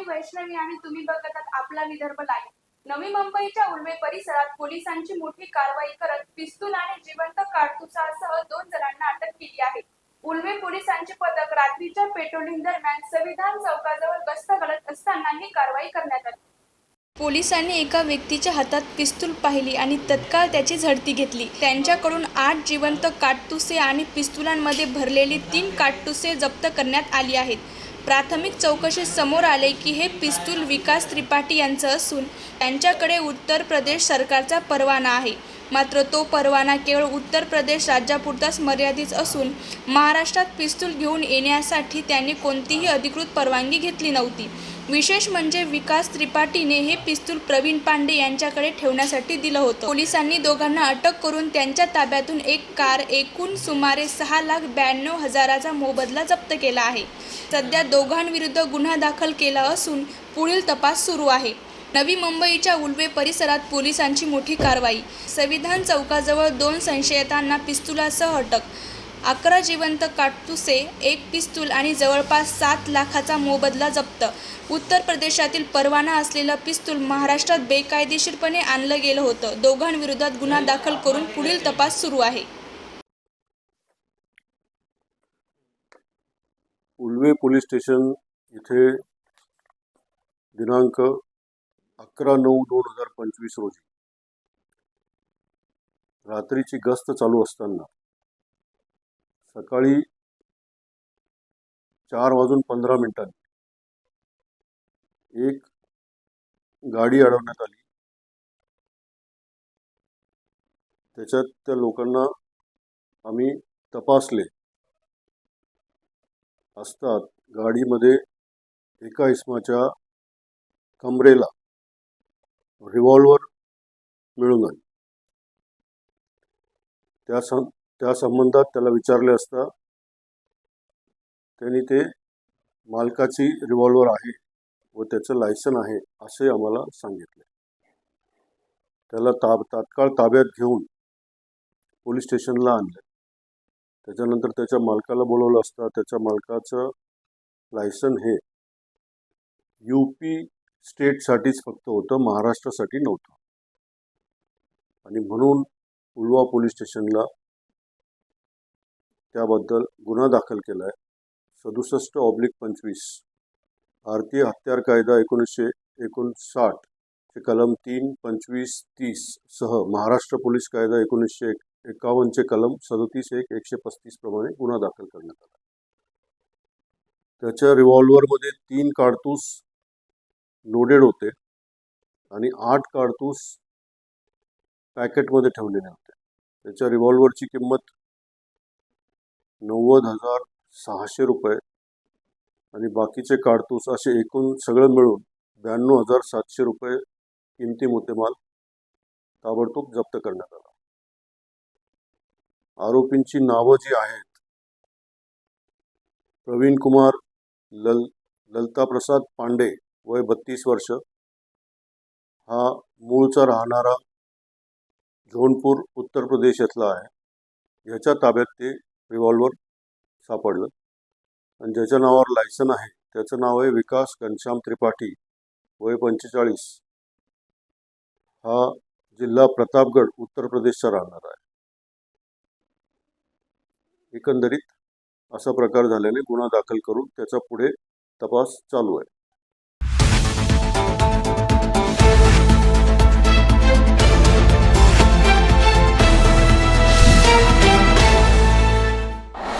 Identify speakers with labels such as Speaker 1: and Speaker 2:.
Speaker 1: मी वैष्णवी आणि तुम्ही बघत आपला विदर्भ लाईव्ह नवी मुंबईच्या उल्वे परिसरात पोलिसांची मोठी कारवाई करत पिस्तूल आणि जिवंत काडतुसासह दोन जणांना अटक केली आहे. उल्वे पोलिसांचे पथक रात्रीच्या पेट्रोलिंग दरम्यान संविधान चौकाजवळ गस्त घालत असताना ही कारवाई करण्यात आली. पोलिसांनी एका व्यक्तीच्या हातात पिस्तूल पाहिली आणि तत्काळ त्याची झडती घेतली. त्यांच्याकडून आठ जिवंत काटतुसे आणि पिस्तुलांमध्ये भरलेली तीन काटतुसे जप्त करण्यात आली आहेत. प्राथमिक चौकशीत समोर आले की हे पिस्तूल विकास त्रिपाठी यांचं असून त्यांच्याकडे उत्तर प्रदेश सरकारचा परवाना आहे. मात्र तो परवाना केवळ उत्तर प्रदेश राज्यापुरताच मर्यादित असून महाराष्ट्रात पिस्तूल घेऊन येण्यासाठी त्यांनी कोणतीही अधिकृत परवानगी घेतली नव्हती. विशेष म्हणजे विकास त्रिपाठीने हे पिस्तूल प्रवीण पांडे यांच्याकडे ठेवण्यासाठी दिलं होतं. पोलिसांनी दोघांना अटक करून त्यांच्या ताब्यातून एक कार एकूण सुमारे सहा लाख ब्याण्णव हजाराचा मोबदला जप्त केला आहे. सध्या दोघांविरुद्ध गुन्हा दाखल केला असून पुढील तपास सुरू आहे. नवी मुंबईच्या उल्वे परिसरात पोलिसांची मोठी कारवाई. संविधान चौकाजवळ दोन संशयितांना पिस्तुलासह अटक अकरा जिवंत काटतुसे एक पिस्तूल आणि जवळपास सात लाखाचा मोबदला जप्त. उत्तर प्रदेशातील परवाना असलेलं पिस्तूल महाराष्ट्रात बेकायदेशीरपणे आणलं गेलं होतं. दोघांविरोधात गुन्हा दाखल करून पुढील तपास सुरू आहे.
Speaker 2: उल्वे पोलीस स्टेशन इथे दिनांक अकरा नऊ दोन हजार पंचवीस रोजी. रात्रीची गस्त चालू असताना सकाळी चार वाजून पंधरा मिनिटांनी एक गाडी अडवण्यात आली. त्याच्यात त्या लोकांना आम्ही तपासले. असतात गाडीमध्ये एका इसमाच्या कमरेला रिव्हॉल्वर मिळून आली. त्या सं त्या संबंधात त्याला विचारले असता त्यांनी ते मालकाची रिव्हॉल्वर आहे व त्याचं लायसन आहे असे आम्हाला सांगितले. त्याला ताब तात्काळ ताब्यात घेऊन पोलीस स्टेशनला आणले. त्याच्यानंतर त्याच्या मालकाला बोलवलं असता त्याच्या मालकाचं लायसन हे यू पी स्टेटसाठीच फक्त होतं महाराष्ट्रासाठी नव्हतं. आणि म्हणून उलवा पोलीस स्टेशनला त्याबद्दल गुन्हा दाखल केला आहे सदुसष्ट ऑब्लिक पंचवीस. भारतीय हत्यार कायदा एकोणीसशे एकोणसाठ चे कलम तीन पंचवीस तीस सह महाराष्ट्र पोलीस कायदा एकोणीसशे एक एकावन्नचे कलम सदतीस एक एकशे पस्तीस प्रमाणे गुन्हा दाखल करण्यात आला. त्याच्या रिव्हॉल्वरमध्ये तीन काडतूस लोडेड होते आणि आठ काडतूस पॅकेटमध्ये ठेवलेले होते. त्याच्या रिव्हॉल्वरची किंमत नव्वद हजार सहाशे रुपये. आणि बाकीचे काडतूस असे एकूण सगळं मिळून ब्याण्णव हजार सातशे रुपये किमती मुद्देमाल ताबडतोब जप्त करण्यात आला. आरोपींची नावं जी आहेत प्रवीण कुमार लल ललता प्रसाद पांडे वय बत्तीस वर्ष हा मूळचा राहणारा झोनपूर उत्तर प्रदेश येथला आहे. ह्याच्या ताब्यात ते रिव्हॉल्वर सापडलं. आणि ज्याच्या नावावर लायसन आहे त्याचं नाव आहे विकास घनश्याम त्रिपाठी वय पंचेचाळीस. हा जिल्हा प्रतापगड उत्तर प्रदेशचा राहणार आहे. एकंदरीत असा प्रकार झाल्याने गुन्हा दाखल करून त्याचा पुढे तपास चालू आहे.